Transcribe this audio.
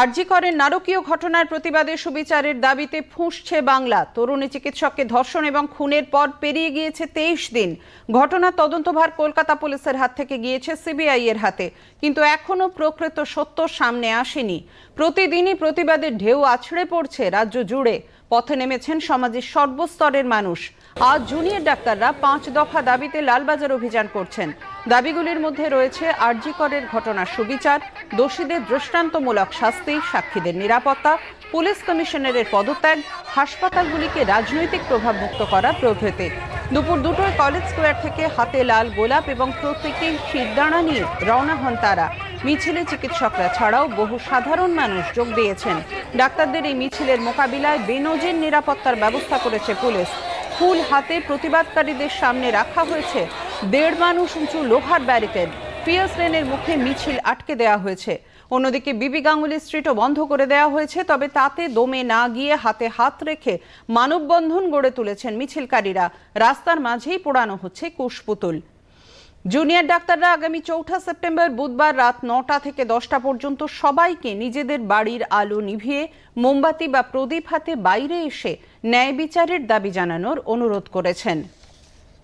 আরজি করেন নারকীয় ঘটনার প্রতিবাদে সুবিচারের দাবিতে ফুঁসছে বাংলা। তরুণী চিকিৎসককে ধর্ষণ এবং খুনের পর পেরিয়ে গিয়েছে তেইশ দিন। ঘটনা তদন্তভার কলকাতা পুলিশের হাত থেকে গিয়েছে সিবিআই এর হাতে। কিন্তু এখনও প্রকৃত সত্য সামনে আসেনি। প্রতিদিনই প্রতিবাদের ঢেউ আছড়ে পড়ছে রাজ্য জুড়ে। পথে নেমেছেন সমাজের সর্বস্তরের মানুষ। আজ জুনিয়র ডাক্তাররা পাঁচ দফা দাবিতে লালবাজার অভিযান করছেন। দাবিগুলির মধ্যে রয়েছে আরজি করের ঘটনার সুবিচার, দোষীদের দৃষ্টান্তমূলক শাস্তি, সাক্ষীদের নিরাপত্তা, পুলিশ কমিশনারের পদত্যাগ, হাসপাতালগুলিকে রাজনৈতিক প্রভাব মুক্ত করা প্রভৃতি। দুপুর দুটোয় কলেজ স্কোয়ার থেকে হাতে লাল গোলাপ এবং প্রত্যেকে শিরদাঁড়া নিয়ে রওনা হন তারা। মিছিলে চিকিৎসকরা ছাড়াও বহু সাধারণ মানুষ যোগ দিয়েছেন। ডাক্তারদের এই মিছিলের মোকাবিলায় বেনজির নিরাপত্তার ব্যবস্থা করেছে পুলিশ। ফুল হাতে প্রতিবাদকারীদের সামনে রাখা হয়েছে দেড় মানুষ উঁচু লোহার ব্যারিকেড। পিয়ার্স লেনের মুখে মিছিল আটকে দেওয়া হয়েছে। অন্যদিকে বিবি গাঙ্গুলি স্ট্রিটও বন্ধ করে দেওয়া হয়েছে, তবে তাতে দমে না গিয়ে হাতে হাত রেখে মানববন্ধন গড়ে তুলেছেন মিছিলকারীরা। রাস্তার মাঝেই পোড়ানো হচ্ছে কুশপুতুল। জুনিয়র ডাক্তাররা আগামী চৌঠা সেপ্টেম্বর বুধবার রাত নটা থেকে দশটা পর্যন্ত সবাইকে নিজেদের বাড়ির আলো নিভিয়ে মোমবাতি বা প্রদীপ হাতে বাইরে এসে ন্যায় বিচারের দাবি জানানোর অনুরোধ করেছেন।